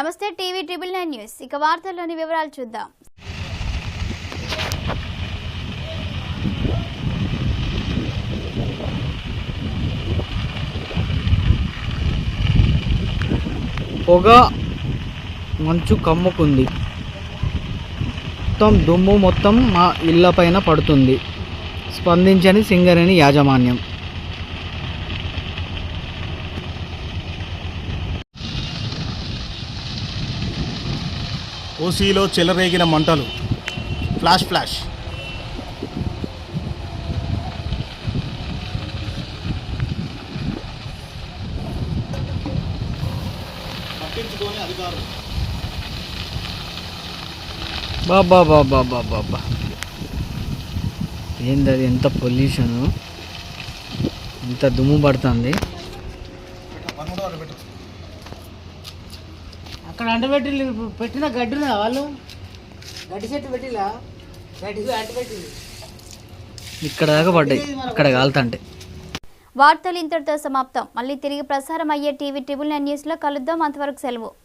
నమస్తే TV ట్రీబుల్ non news. ఇక వార్తల్లోని వివరాలు చూద్దాం. పొగ మంచు కమ్ముకుంది. మొత్తం దుమ్ము మొత్తం మా ఇళ్ళ పైన పడుతుంది. స్పందించని సింగరేణి యాజమాన్యం. ఓసీలో చెలరేగిన మంటలు. Flash flash. పట్టించుకొని అధికారులు. బాబా బాబా బాబా బాబా ఏంది ఎంత పొల్యూషను? ఎంత దుమ్ము పడుతుంది. అక్కడ అంటబెట్టి పెట్టిన గడ్డినా వాళ్ళు? గడ్డి చెట్టు పెట్టిలా గడ్డి అంట పెట్టింది ఇక్కడ దాకా పడ్డాయి. అక్కడ కాలుతంటే. వార్తలు ఇంతటితో సమాప్తం. మళ్ళీ తిరిగి ప్రసారం అయ్యే టీవీ ట్రిబుల్ నైన్ న్యూస్లో కలుద్దాం. అంతవరకు సెలవు.